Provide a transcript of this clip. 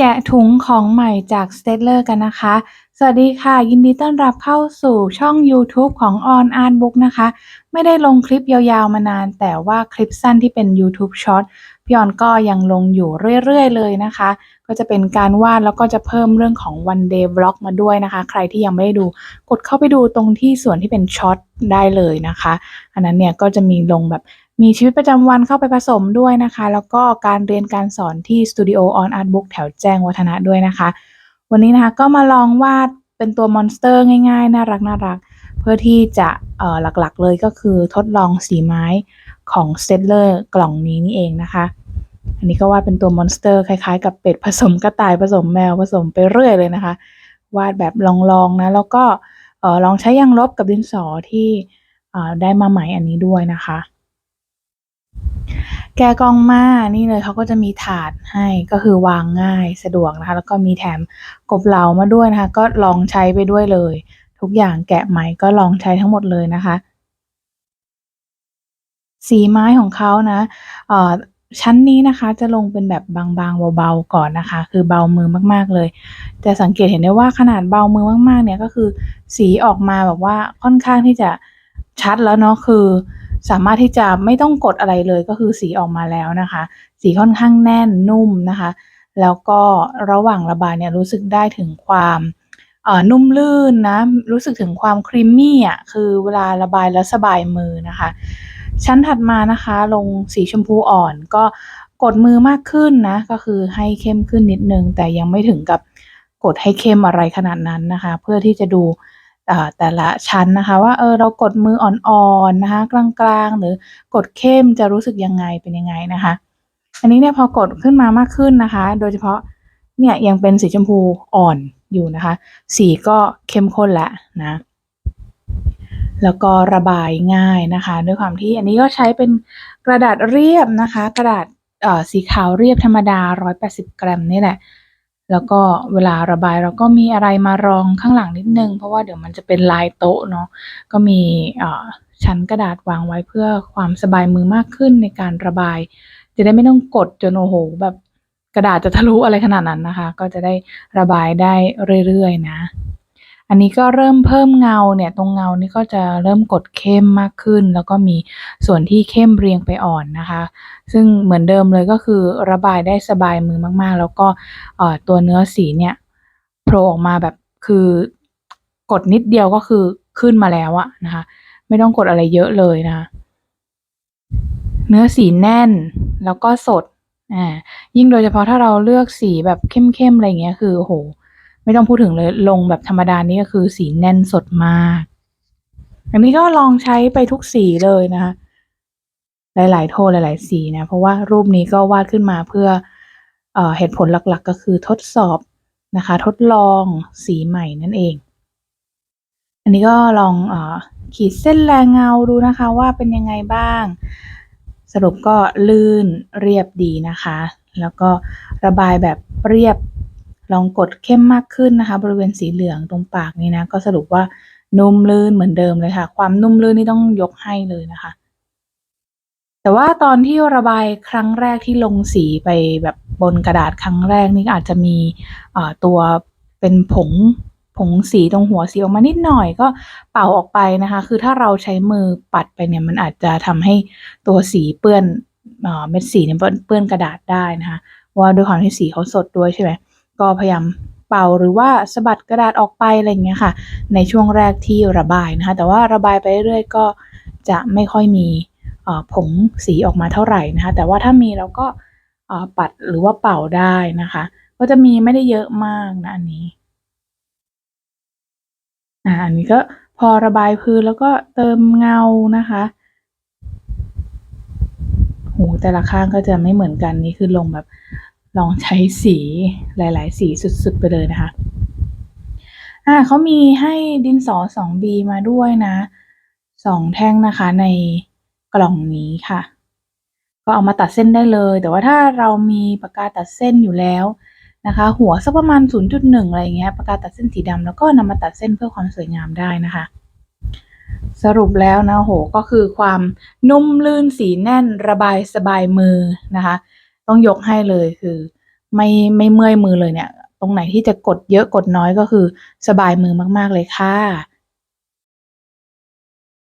แกะถุงของใหม่จาก Staedtler กันนะคะ สวัสดีค่ะ ยินดีต้อนรับเข้าสู่ช่องยูทูบของ On Art Book นะคะ ไม่ได้ลงคลิปยาวๆมานาน แต่ว่าคลิปสั้นที่เป็นยูทูบช็อตพี่ออนก็ยังลงอยู่เรื่อยๆเลยนะคะ ก็จะเป็นการวาดแล้วก็จะเพิ่มเรื่องของ one day vlog มาด้วยนะคะ ใครที่ยังไม่ได้ดูกดเข้าไปดูตรงที่ส่วนที่เป็นช็อตได้เลยนะคะ อันนั้นเนี่ยก็จะมีลงแบบ มีชีวิตประจำวันเข้าไปผสมด้วยนะคะ แล้วก็การเรียนการสอนที่สตูดิโอ On Art Book แถวแจ้งวัฒนะด้วยนะคะ วันนี้นะคะก็มาลองวาดเป็นตัวมอนสเตอร์ง่ายๆ น่ารักน่ารัก เพื่อที่จะเอ่อหลักๆเลยก็คือทดลองสีไม้ของ s t e d l e r กล่องนี้นี่เองนะคะ อันนี้ก็วาดเป็นตัวมอนสเตอร์คล้ายๆ กับเป็ดผสมกระต่ายผสมแมวผสมไปเรื่อยเลยนะคะ วาดแบบลองๆนะ แล้วก็เออลองใช้ยางลบกับดินสอที่เอ่อได้มาใหม่อันนี้ด้วยนะคะ แกะกล่องมานี่เลยเขาก็จะมีถาดให้ก็คือวางง่ายสะดวกนะคะ แล้วก็มีแถมกบเหลามาด้วยนะคะ ก็ลองใช้ไปด้วยเลย ทุกอย่างแกะใหม่ก็ลองใช้ทั้งหมดเลยนะคะ สีไม้ของเขานะเอ่อชั้นนี้นะคะจะลงเป็นแบบบางๆเบาๆก่อนนะคะ คือเบามือมากๆเลย จะสังเกตเห็นได้ว่าขนาดเบามือมากๆ เนี่ยก็คือสีออกมาแบบว่าค่อนข้างที่จะชัดแล้วเนาะคือ สามารถที่จะไม่ต้องกดอะไรเลยก็คือสีออกมาแล้วนะคะ สีค่อนข้างแน่นนุ่มนะคะ แล้วก็ระหว่างระบายเนี่ยรู้สึกได้ถึงความนุ่มลื่นนะ รู้สึกถึงความครีมมี่อะคือเวลาระบายแล้วสบายมือนะคะ ชั้นถัดมานะคะ ลงสีชมพูอ่อนก็กดมือมากขึ้นนะ ก็คือให้เข้มขึ้นนิดนึง แต่ยังไม่ถึงกับกดให้เข้มอะไรขนาดนั้นนะคะ เพื่อที่จะดู แต่ละชั้นนะคะ ว่าเออเรากดมืออ่อนๆนะคะกลางๆ หรือกดเข้มจะรู้สึกยังไงเป็นยังไงนะคะ อันนี้เนี่ยพอกดขึ้นมามากขึ้นนะคะ โดยเฉพาะเนี่ยยังเป็นสีชมพูอ่อนอยู่นะคะ สีก็เข้มข้นแล้วนะแล้วก็ระบายง่ายนะคะ ด้วยความที่อันนี้ก็ใช้เป็นกระดาษเรียบนะคะ กระดาษเอ่อสีขาวเรียบธรรมดา 180 กรัมนี่แหละ แล้วก็เวลาระบายเราก็มีอะไรมารองข้างหลังนิดนึง เพราะว่าเดี๋ยวมันจะเป็นลายโต๊ะเนาะก็มีชั้นกระดาษวางไว้เพื่อความสบายมือมากขึ้นในการระบาย จะได้ไม่ต้องกดจนโอ้โหแบบกระดาษจะทะลุอะไรขนาดนั้นนะคะ ก็จะได้ระบายได้เรื่อยๆนะ อันนี้ก็เริ่มเพิ่มเงาเนี่ยตรงเงานี่ก็จะเริ่มกดเข้มมากขึ้น แล้วก็มีส่วนที่เข้มเรียงไปอ่อนนะคะ ซึ่งเหมือนเดิมเลยก็คือระบายได้สบายมือมากๆ แล้วก็ตัวเนื้อสีเนี่ยโผล่ออกมาแบบคือกดนิดเดียวก็คือขึ้นมาแล้วอะนะคะ ไม่ต้องกดอะไรเยอะเลยนะคะเนื้อสีแน่นแล้วก็สดอ่ายิ่งโดยเฉพาะถ้าเราเลือกสีแบบเข้มๆอะไรเงี้ยคือโอ้โห ไม่ต้องพูดถึงเลยลงแบบธรรมดานี่ก็คือสีแน่นสดมากอันนี้ก็ลองใช้ไปทุกสีเลยนะคะหลาย ๆ โทนหลาย ๆ สีนะ เพราะว่ารูปนี้ก็วาดขึ้นมาเพื่อเออเหตุผลหลักๆ ก็คือทดสอบนะคะ ทดลองสีใหม่นั่นเอง อันนี้ก็ลองอขีดเส้นแรงเงาดูนะคะว่าเป็นยังไงบ้าง สรุปก็ลื่นเรียบดีนะคะ แล้วก็ระบายแบบเรียบ ลองกดเข้มมากขึ้นนะคะ บริเวณสีเหลืองตรงปากนี่นะ ก็สรุปว่านุ่มลื่นเหมือนเดิมเลยค่ะ ความนุ่มลื่นนี่ต้องยกให้เลยนะคะ แต่ว่าตอนที่ระบายครั้งแรกที่ลงสีไปแบบบนกระดาษครั้งแรกนี่อาจจะมีตัวเป็นผงผงสีตรงหัวสีออกมานิดหน่อยก็เป่าออกไปนะคะ คือถ้าเราใช้มือปัดไปเนี่ยมันอาจจะทำให้ตัวสีเปื้อนเม็ดสีเนี่ยเปื้อนกระดาษได้นะคะว่าด้วยความที่สีเขาสดด้วยใช่ไหม ก็พยายามเป่าหรือว่าสะบัดกระดาษออกไปอะไรอย่างเงี้ยค่ะ ในช่วงแรกที่ระบายนะคะ แต่ว่าระบายไปเรื่อยๆก็จะไม่ค่อยมีผงสีออกมาเท่าไหร่นะคะ แต่ว่าถ้ามีเราก็ปัดหรือว่าเป่าได้นะคะ ก็จะมีไม่ได้เยอะมากนะอันนี้อ่าอันนี้ก็พอระบายพื้นแล้วก็เติมเงานะคะโหแต่ละข้างก็จะไม่เหมือนกันนี่คือลงแบบ ลองใช้สีหลาย ๆ สีสุด ๆ ไปเลยนะคะ อ่าเขามีให้ดินสอ 2B มาด้วยนะ2แท่งนะคะในกล่องนี้ค่ะ ก็เอามาตัดเส้นได้เลย แต่ว่าถ้าเรามีปากกาตัดเส้นอยู่แล้วนะคะ หัวสักประมาณ 0.1 อะไรเงี้ยปากกาตัดเส้นสีดำแล้วก็นำมาตัดเส้นเพื่อความสวยงามได้นะคะ สรุปแล้วนะโหก็คือความนุ่มลื่นสีแน่นระบายสบายมือนะคะ ต้องยกให้เลยคือ ไม่ไม่เมื่อยมือเลยเนี่ย ตรงไหนที่จะกดเยอะกดน้อยก็คือ สบายมือมากๆเลยค่ะ